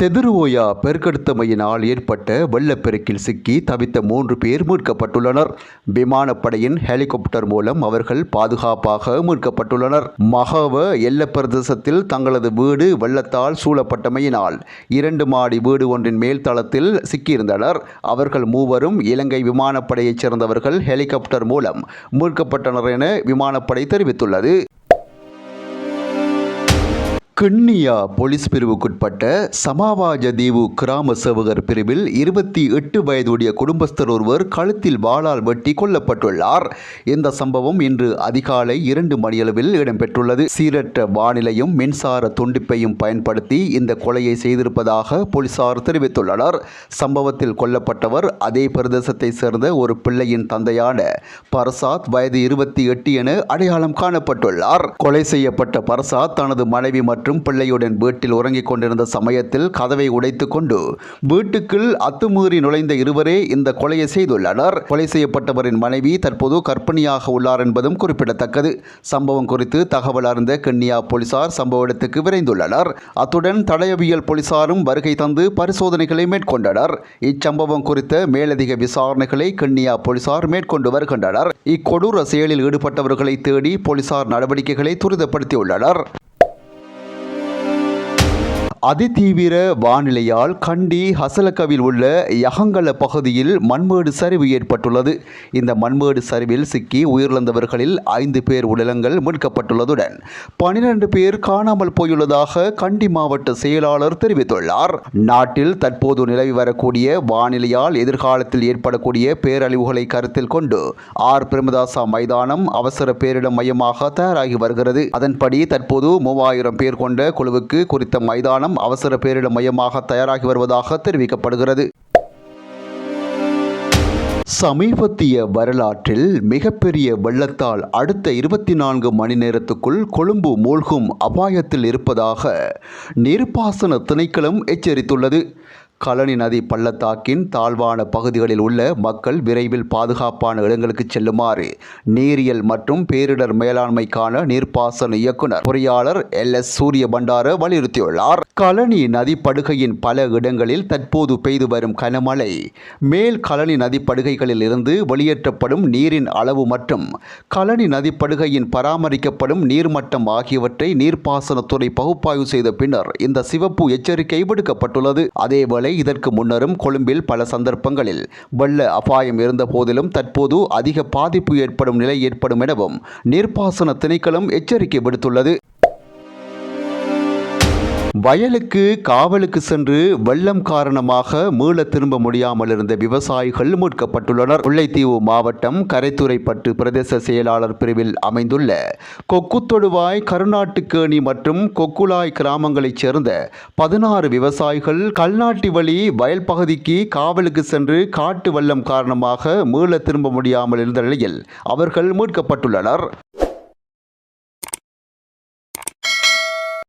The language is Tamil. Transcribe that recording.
தெதிர்ஓயா பெருக்கெடுத்தமையினால் ஏற்பட்ட வெள்ளப்பெருக்கில் சிக்கி தவித்த மூன்று பேர் மீட்கப்பட்டுள்ளனர். விமானப்படையின் ஹெலிகாப்டர் மூலம் அவர்கள் பாதுகாப்பாக மீட்கப்பட்டுள்ளனர். மகவ எல்ல பிரதேசத்தில் தங்களது வீடு வெள்ளத்தால் சூழப்பட்டமையினால் இரண்டு மாடி வீடு ஒன்றின் மேல் தளத்தில் சிக்கியிருந்தனர். அவர்கள் மூவரும் இலங்கை விமானப்படையைச் சேர்ந்தவர்கள். ஹெலிகாப்டர் மூலம் மீட்கப்பட்டனர் என விமானப்படை தெரிவித்துள்ளது. கிண்ணியா போலீஸ் பிரிவுக்குட்பட்ட சமாவாஜ தீவு கிராம சேவகர் பிரிவில் இருபத்தி எட்டு வயதுடைய குடும்பஸ்தர் ஒருவர் கழுத்தில் வாளால் வெட்டி கொல்லப்பட்டுள்ளார். இந்த சம்பவம் இன்று அதிகாலை இரண்டு மணியளவில் இடம்பெற்றுள்ளது. சீரற்ற வானிலையும் மின்சார துண்டிப்பையும் பயன்படுத்தி இந்த கொலையை செய்திருப்பதாக போலீசார் தெரிவித்துள்ளனர். சம்பவத்தில் கொல்லப்பட்டவர் அதே பிரதேசத்தைச் சேர்ந்த ஒரு பிள்ளையின் தந்தையான பரசாத் வயது இருபத்தி எட்டு என அடையாளம் காணப்பட்டுள்ளார். கொலை செய்யப்பட்ட பரசாத் தனது மனைவி மற்றும் பிள்ளையுடன் வீட்டில் உறங்கிக் கொண்டிருந்த சமயத்தில் கதவை உடைத்துக்கொண்டு வீட்டுக்குள் அத்துமீறி நுழைந்த இருவரே இந்த கொலையை செய்துள்ளனர். கொலை செய்யப்பட்டவரின் மனைவி தற்போது கர்ப்பிணியாக உள்ளார் என்பதும் குறிப்பிடத்தக்கது. சம்பவம் குறித்து தகவல் அறிந்த கிண்ணியா போலீசார் சம்பவ இடத்துக்கு விரைந்துள்ளனர். அத்துடன் தடயவியல் போலீசாரும் வருகை தந்து பரிசோதனைகளை மேற்கொண்டனர். இச்சம்பவம் குறித்த மேலதிக விசாரணைகளை கிண்ணியா போலீசார் மேற்கொண்டு வருகின்றனர். இக்கொடூர செயலில் ஈடுபட்டவர்களை தேடி போலீசார் நடவடிக்கைகளை துரிதப்படுத்தியுள்ளனர். அதிதீவிர வானிலையால் கண்டி ஹசலக்கவில் உள்ள யகங்கல பகுதியில் மண்மேடு சரிவு ஏற்பட்டுள்ளது. இந்த மண்மேடு சரிவில் சிக்கி உயிரிழந்தவர்களில் ஐந்து பேர் உடலங்கள் மீட்கப்பட்டுள்ளதுடன் பனிரெண்டு பேர் காணாமல் போயுள்ளதாக கண்டி மாவட்ட செயலாளர் தெரிவித்துள்ளார். நாட்டில் தற்போது நிலவி வரக்கூடிய வானிலையால் எதிர்காலத்தில் ஏற்படக்கூடிய பேரழிவுகளை கருத்தில் கொண்டு ஆர். பிரேமதாசா மைதானம் அவசர பேரிடம் மையமாக தயாராகி வருகிறது. அதன்படி தற்போது மூவாயிரம் பேர் கொண்ட குழுவுக்கு குறித்த மைதானம் அவசர பேரிட மையமாக தயாராகி வருவதாக தெரிவிக்கப்படுகிறது. சமீபத்திய வரலாற்றில் மிகப்பெரிய வெள்ளத்தால் அடுத்த இருபத்தி நான்கு மணி நேரத்துக்குள் கொழும்பு மூழ்கும் அபாயத்தில் இருப்பதாக நீர்ப்பாசன திணைக்களம் எச்சரித்துள்ளது. கழனி நதி பள்ளத்தாக்கின் தாழ்வான பகுதிகளில் உள்ள மக்கள் விரைவில் பாதுகாப்பான இடங்களுக்கு செல்லுமாறு நீரியல் மற்றும் பேரிடர் மேலாண்மைக்கான நீர்ப்பாசன இயக்குனர் பொறியாளர் எல். எஸ். சூரிய பண்டார வலியுறுத்தியுள்ளார். கழனி நதி படுகையின் பல இடங்களில் தற்போது பெய்து வரும் கனமழை மேல் கழனி நதி படுகைகளில் இருந்து வெளியேற்றப்படும் நீரின் அளவு மற்றும் கழனி நதி படுகையின் பராமரிக்கப்படும் நீர்மட்டம் ஆகியவற்றை நீர்ப்பாசனத்துறை பகுப்பாய்வு செய்த பின்னர் இந்த சிவப்பு எச்சரிக்கை விடுக்கப்பட்டுள்ளது. அதேவேளை இதற்கு முன்னரும் கொழும்பில் பல சந்தர்ப்பங்களில் வெள்ள அபாயம் இருந்த போதிலும் தற்போது அதிக பாதிப்பு ஏற்படும் நிலை ஏற்படும் எனவும் நீர்ப்பாசன திணைக்களம் எச்சரிக்கை விடுத்துள்ளது. வயலுக்கு காவலுக்கு சென்று வெள்ளம் காரணமாக மீள திரும்ப முடியாமல் இருந்த விவசாயிகள் மீட்கப்பட்டுள்ளனர். முல்லைத்தீவு மாவட்டம் கரைத்துறைப்பட்டு பிரதேச செயலாளர் பிரிவில் அமைந்துள்ள கொக்குத்தொடுவாய் கருநாட்டுக்கேணி மற்றும் கொக்குலாய் கிராமங்களைச் சேர்ந்த பதினாறு விவசாயிகள் கல்நாட்டி வழி வயல் பகுதிக்கு காவலுக்கு சென்று காட்டு வெள்ளம் காரணமாக மீள திரும்ப முடியாமல் இருந்த நிலையில் அவர்கள் மீட்கப்பட்டுள்ளனர்.